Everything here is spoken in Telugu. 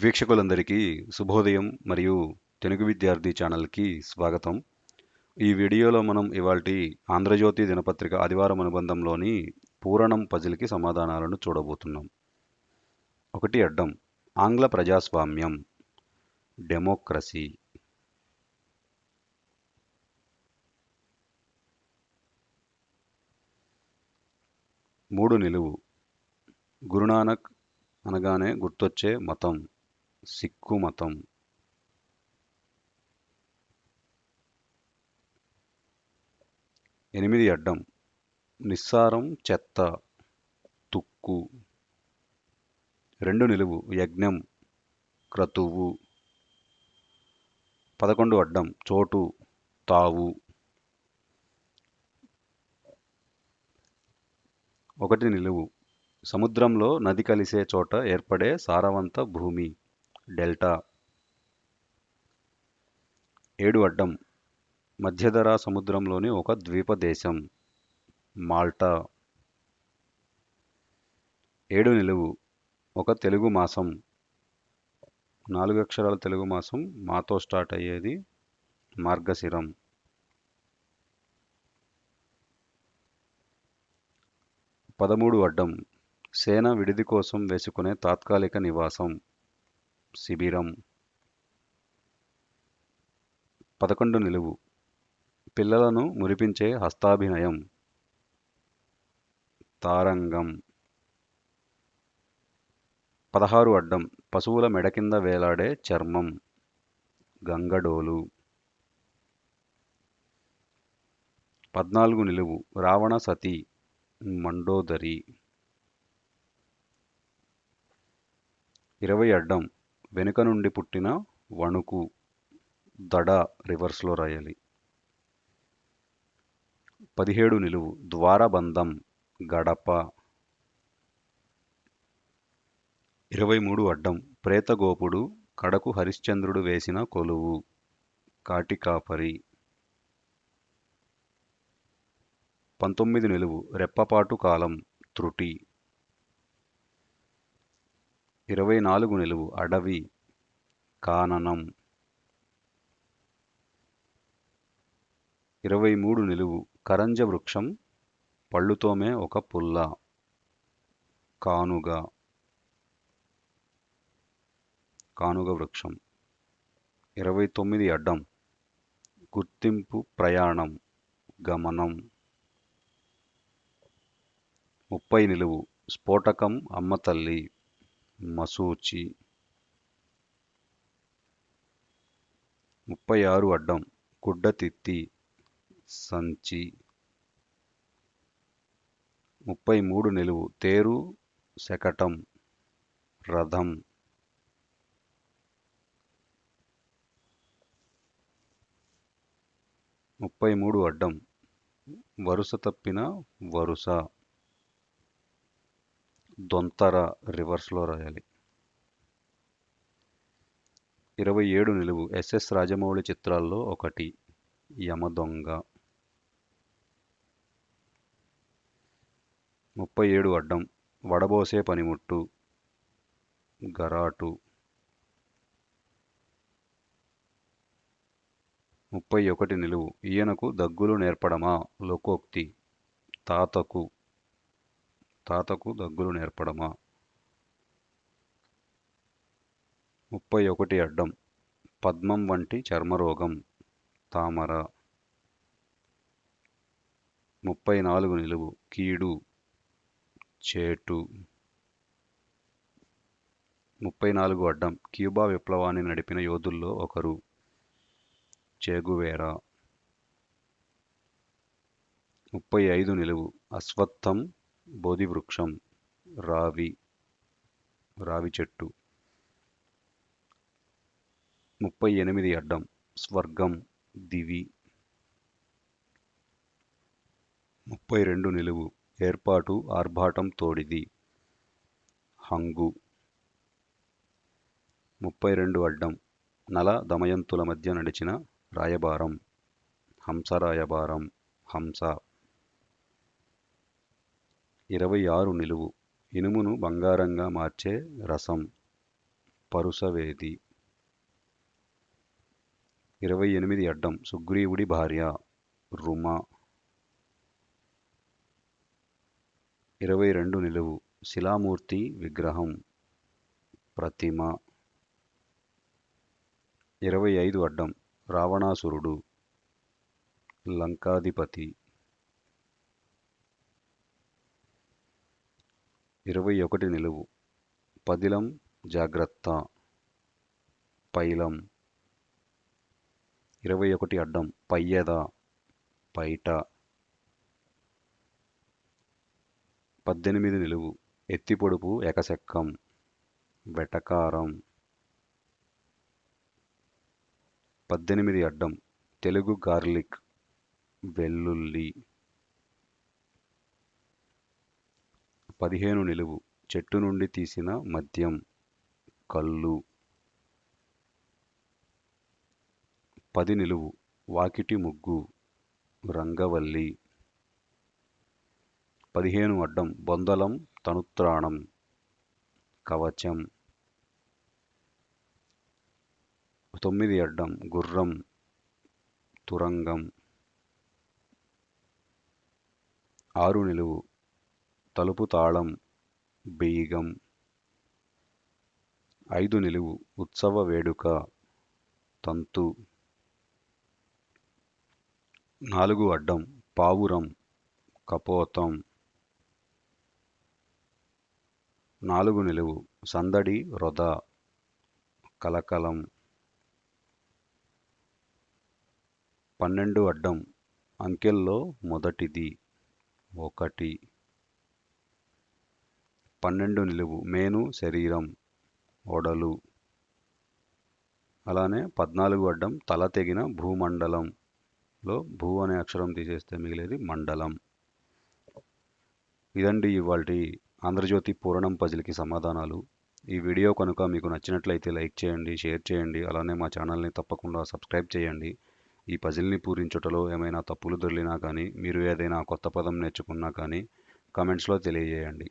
వీక్షకులందరికీ శుభోదయం మరియు తెలుగు విద్యార్థి ఛానల్కి స్వాగతం. ఈ వీడియోలో మనం ఇవాల్టి ఆంధ్రజ్యోతి దినపత్రిక ఆదివారం అనుబంధంలోని పూరణం పజిల్కి సమాధానాలను చూడబోతున్నాం. ఒకటి అడ్డం ఆంగ్ల ప్రజాస్వామ్యం డెమోక్రసీ. మూడు నిలువు గురునానక్ అనగానే గుర్తొచ్చే మతం. సిక్కు మతం. ఎనిమిది అడ్డం. నిస్సారం చెత్త తుక్కు. రెండు నిలువు. యజ్ఞం క్రతువు. పదకొండు అడ్డం. చోటు తావు. ఒకటి నిలువు. సముద్రంలో నది కలిసే చోట ఏర్పడే సారవంత భూమి. డెల్టా. ఏడు అడ్డం. మధ్యధరా సముద్రంలోని ఒక ద్వీప దేశం మాల్టా. ఏడు నిలువు. ఒక తెలుగు మాసం. నాలుగు అక్షరాల తెలుగు మాసం మాతో స్టార్ట్ అయ్యేది మార్గశిరం. పదమూడు అడ్డం. సేన విడిది కోసం వేసుకునే తాత్కాలిక నివాసం. శిబిరం. పదకొండు నిలువు. పిల్లలను మురిపించే హస్తాభినయం. తారంగం. పదహారు అడ్డం. పశువుల మెడ కింద వేలాడే చర్మం. గంగడోలు. పద్నాలుగు నిలువు. రావణ సతి. మండోదరి. ఇరవై అడ్డం. వెనుక నుండి పుట్టిన వణుకు దడ రివర్స్లో రాయాలి. పదిహేడు నిలువు ద్వారబంధం గడప. ఇరవై మూడు అడ్డం ప్రేతగోపుడు కడకు హరిశ్చంద్రుడు వేసిన కొలువు కాటికాపరి పంతొమ్మిది నిలువు రెప్పపాటు కాలం త్రుటి. ఇరవై నాలుగు నిలువు అడవి కాననం. ఇరవై మూడు నిలువు కరంజ వృక్షం పళ్ళుతోమే ఒక పుల్ల. కానుగ. కానుగ వృక్షం. ఇరవై తొమ్మిది అడ్డం గుర్తింపు ప్రయాణం గమనం. ముప్పై నిలువు స్ఫోటకం అమ్మతల్లి మసూచి. ముప్పై ఆరు అడ్డం గుడ్డతిత్తి సంచి. ముప్పై మూడు నిలువు. తేరు శకటం రథం. ముప్పై మూడు అడ్డం. వరుస తప్పిన వరుస. దొంతర రివర్స్లో రాయాలి. ఇరవై ఏడు నిలువు ఎస్ఎస్ రాజమౌళి చిత్రాల్లో ఒకటి యమదొంగ ముప్పై ఏడు అడ్డం వడబోసే పనిముట్టు గరాటు. ముప్పై ఒకటి నిలువు ఈయనకు దగ్గులు నేర్పడమా? లోకోక్తి తాతకు. తాతకు దగ్గులు నేర్పడమా? ముప్పై ఒకటి అడ్డం. పద్మం వంటి చర్మరోగం. తామర. ముప్పై నాలుగు నిలువు. కీడు. చేటు. ముప్పై నాలుగు అడ్డం. క్యూబా విప్లవాన్ని నడిపిన యోధుల్లో ఒకరు. చేగువేరా. ముప్పై ఐదు నిలువు. అశ్వత్థం బోధివృక్షం రావి రావి చెట్టు. ముప్పై ఎనిమిది అడ్డం స్వర్గం దివి. ముప్పై రెండు నిలువు ఏర్పాటు ఆర్భాటం తోడిది. హంగు. ముప్పై రెండు అడ్డం నల దమయంతుల మధ్య నడిచిన రాయబారం హంసరాయబారం హంస. ఇరవై ఆరు నిలువు. ఇనుమును బంగారంగా మార్చే రసం. పరుసవేది. ఇరవై ఎనిమిది అడ్డం. సుగ్రీవుడి భార్య. రుమ. ఇరవై రెండు నిలువు. శిలామూర్తి విగ్రహం. ప్రతిమ. ఇరవై ఐదు అడ్డం. రావణాసురుడు. లంకాధిపతి. ఇరవై ఒకటి నిలువు. పదిలం జాగ్రత్త. పైలం. ఇరవై ఒకటి అడ్డం. పయ్యద పైట. పద్దెనిమిది నిలువు. ఎత్తిపొడుపు ఎకసెక్కం. వెటకారం. పద్దెనిమిది అడ్డం. తెలుగు గార్లిక్. వెల్లుల్లి. పదిహేను నిలువు చెట్టు నుండి తీసిన మద్యం కళ్ళు. పది నిలువు వాకిటి ముగ్గు రంగవల్లి. పదిహేను అడ్డం బొందలం తనుత్రాణం కవచం. తొమ్మిది అడ్డం గుర్రం తురంగం. ఆరు నిలువు తలుపు తాళం బీగం ఐదు నిలువు ఉత్సవ వేడుక తంతు నాలుగు అడ్డం పావురం కపోతం నాలుగు నిలువు సందడి రొద కలకలం పన్నెండు అడ్డం అంకెల్లో మొదటిది ఒకటి. పన్నెండు నిలువు. మేను శరీరం ఒడలు. అలానే పద్నాలుగు అడ్డం తల తెగిన భూమండలంలో భూ అనే అక్షరం తీసేస్తే మిగిలేది మండలం. ఇదండి ఇవాళ ఆంధ్రజ్యోతి పూరణం పజిల్కి సమాధానాలు. ఈ వీడియో కనుక మీకు నచ్చినట్లయితే లైక్ చేయండి షేర్ చేయండి అలానే మా ఛానల్ని తప్పకుండా సబ్స్క్రైబ్ చేయండి. ఈ పజిల్ని పూరించుటలో ఏమైనా తప్పులు దొరికినా కానీ మీరు ఏదైనా కొత్త పదం నేర్చుకున్నా కానీ కమెంట్స్లో తెలియజేయండి.